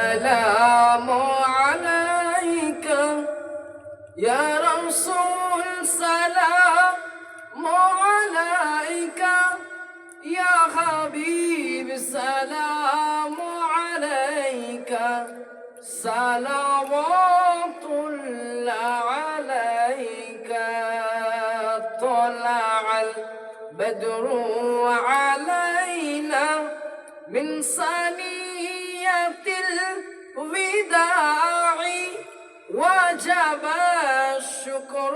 السلام عليك يا رسول سلام عليك يا حبيب سلام عليك صلوات عليك طلع البدر علينا من ثنية الوداع وجب الشكر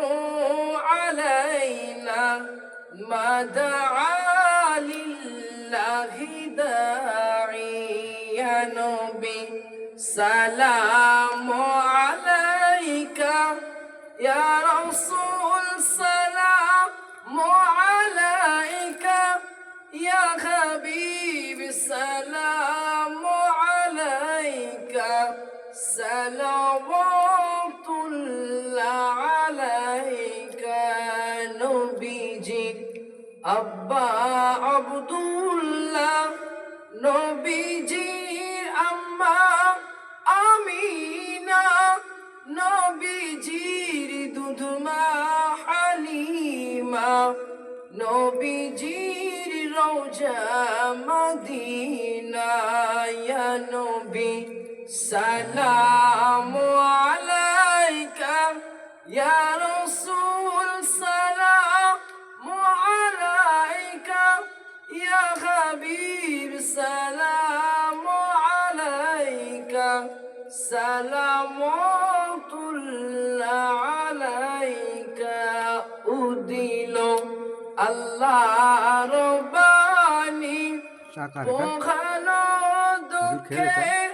علينا. ما دعا لله داعي يا نبي سلام عليك. يا رسول سلام عليك. يا حبيب سلام আব্বা আব্দুল্লাহ নবীজি আম্মা আমিনা, নবীজির দুধমা হালিমা, নবীজির রওজা মদিনা ইয়া নবী সালামু আলাইকা, ইয়া রাসূল يا حبيب السلام عليك. سلام الله عليك. أديل الله رباني. وخلو دكي